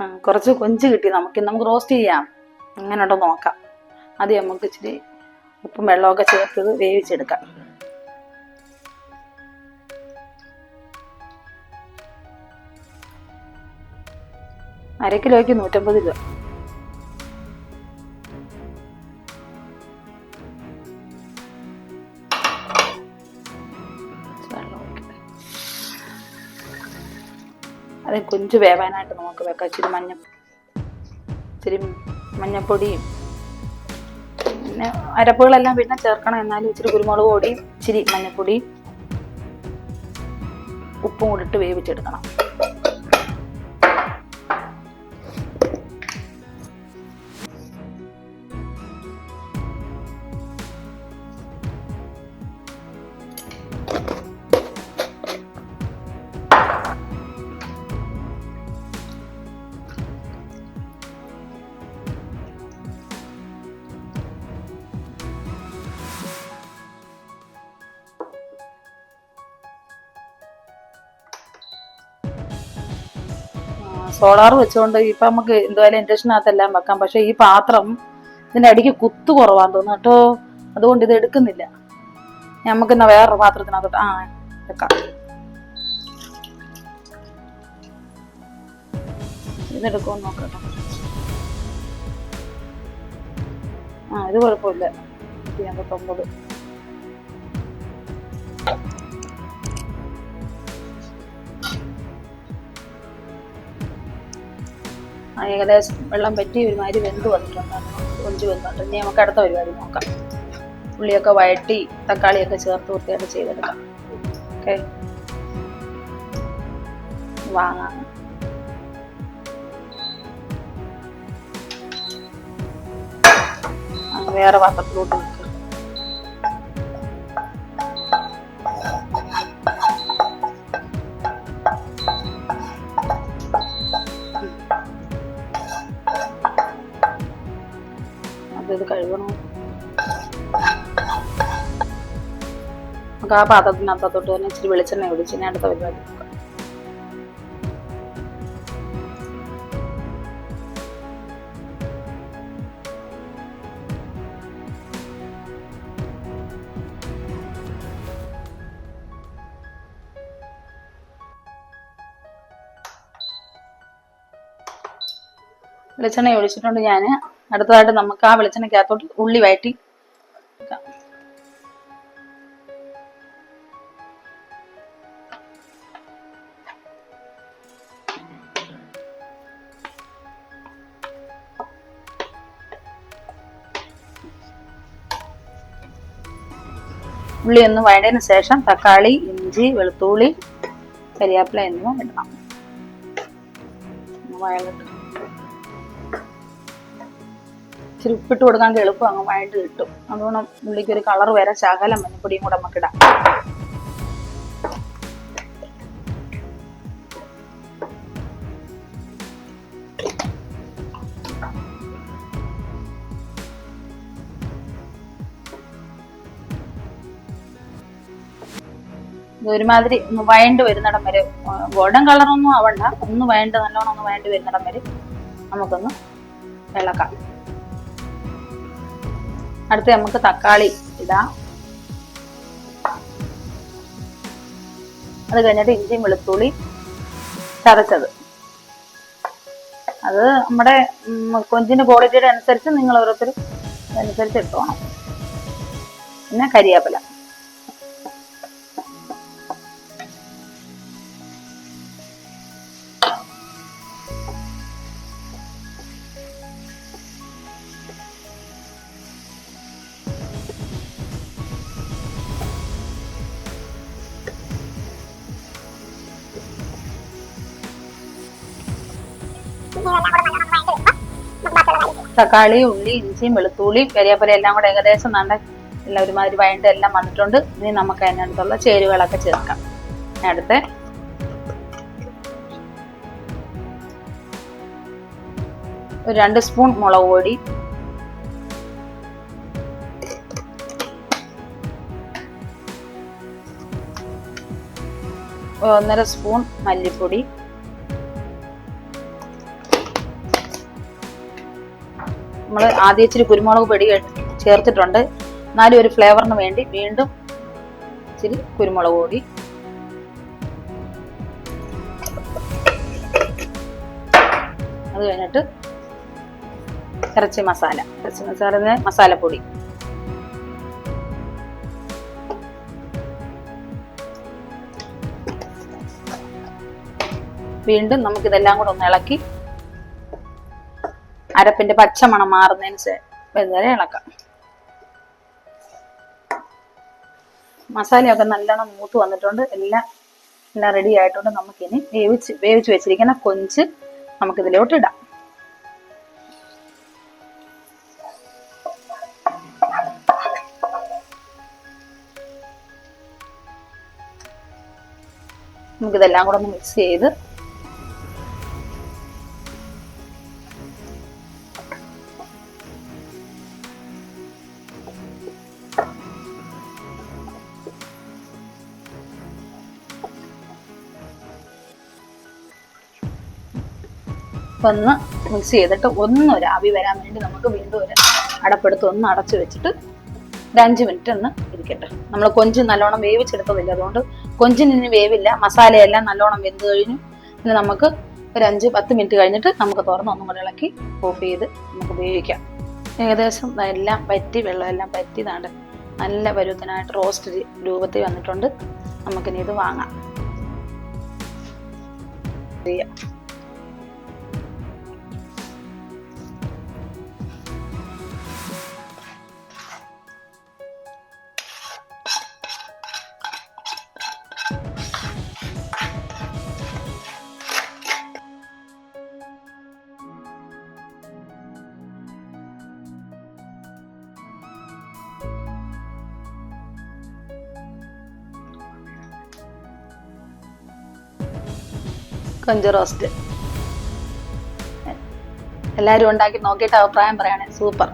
കുറച്ച് കൊഞ്ച് കിട്ടി. നമുക്ക് നമുക്ക് റോസ്റ്റ് ചെയ്യാം. അങ്ങനെ ഉണ്ടോ നോക്കാം. ആദ്യം നമുക്ക് ഇച്ചിരി ഉപ്പും വെള്ളമൊക്കെ ചേർത്തത് വേവിച്ചെടുക്കാം. അര കിലോയ്ക്ക് നൂറ്റമ്പത് രൂപ. അത് കൊഞ്ച് വേവാനായിട്ട് നമുക്ക് വെക്കാം. ഇച്ചിരി മഞ്ഞ ഇച്ചിരി മഞ്ഞപ്പൊടിയും പിന്നെ അരപ്പുകളെല്ലാം പിന്നെ ചേർക്കണം. എന്നാലും ഇച്ചിരി കുരുമുളക് പൊടിയും ഇച്ചിരി മഞ്ഞപ്പൊടിയും ഉപ്പും കൂടിട്ട് വേവിച്ചെടുക്കണം. സോളാർ വെച്ചുകൊണ്ട് ഇപ്പൊ നമുക്ക് എന്തായാലും ഇൻഡക്ഷനകത്തെല്ലാം വെക്കാം. പക്ഷെ ഈ പാത്രം ഇതിന്റെ അടിക്ക് കുത്തു കുറവാന്ന് തോന്നുന്നു കേട്ടോ. അതുകൊണ്ട് ഇത് എടുക്കുന്നില്ല. നമുക്ക് എന്നാ വേറൊരു പാത്രത്തിനകത്തോട്ട് ആ വെക്കാം. ഇതെടുക്കുമെന്ന് നോക്കട്ടെ. ആ ഇത് കുഴപ്പമില്ല. നൂറ്റി ഏകദേശം വെള്ളം പറ്റി ഒരുമാതിരി വെന്ത് വന്നിട്ടുണ്ടായിരുന്നു കൊഞ്ച് വെന്തുണ്ട് ഇനി നമുക്ക് അടുത്ത പരിപാടി നോക്കാം. ഉള്ളിയൊക്കെ വഴറ്റി തക്കാളിയൊക്കെ ചേർത്ത് വൃത്തിയായിട്ട് ചെയ്തെടുക്കാം. ഓക്കെ? വാങ്ങാം. വേറെ പാത്രത്തിലോട്ട് ഇത് കഴുകണോ നമുക്ക് ആ പാത്രത്തിനകത്തോട്ട് തന്നെ ഇച്ചിരി വെളിച്ചെണ്ണ ഒഴിച്ച് ഇനി അടുത്ത പരിപാടി വെളിച്ചെണ്ണ ഒഴിച്ചിട്ടുണ്ട് ഞാൻ അടുത്തതായിട്ട് നമുക്ക് ആ വെളിച്ചെണ്ണയ്ക്കകത്തോട്ട് ഉള്ളി വെക്കാം. ഉള്ളി ഒന്ന് വഴണ്ടതിന് ശേഷം തക്കാളി ഇഞ്ചി വെളുത്തുള്ളി കരിയാപ്പില എന്നിവ ഇടണം വഴലിട്ട് ഇച്ചിരി ഉപ്പിട്ട് കൊടുക്കാൻ എളുപ്പം അങ്ങ് വഴണ്ട് കിട്ടും. അതുകൊണ്ട് ഉള്ളിക്ക് ഒരു കളർ വരെ ശകലം മഞ്ഞപ്പൊടിയും കൂടെ നമുക്ക് ഇടാം. ഇത് ഒരുമാതിരി ഒന്ന് വയണ്ട് വരുന്നിടം വരെ ഗോൾഡൻ കളറൊന്നും ആവണ്ട. ഒന്ന് വഴണ്ട് നല്ലോണം ഒന്ന് വയണ്ട് വരുന്നിടം വരെ നമുക്കൊന്ന് ഇളക്കാം അടുത്ത് നമുക്ക് തക്കാളി ഇടാം. അത് കഴിഞ്ഞിട്ട് ഇഞ്ചിയും വെളുത്തുള്ളി ചതച്ചത്. അത് നമ്മുടെ കൊഞ്ചിന്റെ ക്വാളിറ്റിയുടെ അനുസരിച്ച് നിങ്ങൾ ഓരോരുത്തർ അനുസരിച്ച് എടുത്തോണം പിന്നെ കരിയാപ്പില. തക്കാളി ഉള്ളി ഇഞ്ചിയും വെളുത്തുള്ളിയും കരിയാപ്പല എല്ലാം കൂടെ ഏകദേശം നല്ല എല്ലാം ഒരുമാതിരി വയണ്ട എല്ലാം വന്നിട്ടുണ്ട്. ഇനി നമുക്ക് അതിനടുത്തുള്ള ചേരുവകളൊക്കെ ചേർക്കാം. അടുത്ത. ഒരു രണ്ട് സ്പൂൺ മുളക് പൊടി. ഒന്നര സ്പൂൺ മല്ലിപ്പൊടി. നമ്മൾ ആദ്യം ഇച്ചിരി കുരുമുളക് പൊടി ചേർത്തിട്ടുണ്ട്. എന്നാലും ഒരു ഫ്ലേവറിന് വേണ്ടി വീണ്ടും ഇച്ചിരി കുരുമുളക് പൊടി. അത് കഴിഞ്ഞിട്ട് ഇറച്ചി മസാല. ഇറച്ചി മസാല മസാലപ്പൊടി. വീണ്ടും നമുക്കിതെല്ലാം കൂടെ ഒന്ന് ഇളക്കി അരപ്പിന്റെ പച്ചമണം മാറുന്നതിന് വരെ ഇളക്കാം. മസാലയൊക്കെ നല്ലോണം മൂത്ത് വന്നിട്ടുണ്ട്. എല്ലാം എല്ലാം റെഡി ആയിട്ടുണ്ട്. നമുക്കിനി വേവിച്ച് വേവിച്ച് വെച്ചിരിക്കുന്ന കൊഞ്ച് നമുക്കിതിലോട്ട് ഇടാം. നമുക്കിതെല്ലാം കൂടെ ഒന്ന് മിക്സ് ചെയ്ത് ഒന്ന് മിക്സ് ചെയ്തിട്ട് ഒന്നൊരു ആവി വരാൻ വേണ്ടി നമുക്ക് വീണ്ടും ഒരു അടപ്പെടുത്ത് ഒന്ന് അടച്ചു വെച്ചിട്ട് ഒരു അഞ്ച് മിനിറ്റ് ഒന്ന് ഇരിക്കട്ടെ. നമ്മൾ കൊഞ്ച് നല്ലോണം വേവിച്ചെടുത്തതില്ല അതുകൊണ്ട് കൊഞ്ചിന് ഇനി വേവില്ല. മസാലയെല്ലാം നല്ലോണം വെന്ത് കഴിഞ്ഞു. ഇനി നമുക്ക് ഒരു അഞ്ച് പത്ത് മിനിറ്റ് കഴിഞ്ഞിട്ട് നമുക്ക് തുറന്ന് ഒന്നും കൂടെ ഇളക്കി ഓഫ് ചെയ്ത് നമുക്ക് ഉപയോഗിക്കാം ഏകദേശം എല്ലാം പറ്റി വെള്ളമെല്ലാം പറ്റി നാണ്ട് നല്ല പരുവത്തിനായിട്ട് റോസ്റ്റ് രൂപത്തിൽ വന്നിട്ടുണ്ട്. നമുക്കിനി ഇത് വാങ്ങാം. ചെയ്യാം. കൊഞ്ച് റോസ്റ്റ്. എല്ലാവരും ഉണ്ടാക്കി നോക്കിയിട്ട് അഭിപ്രായം പറയണേ. സൂപ്പർ.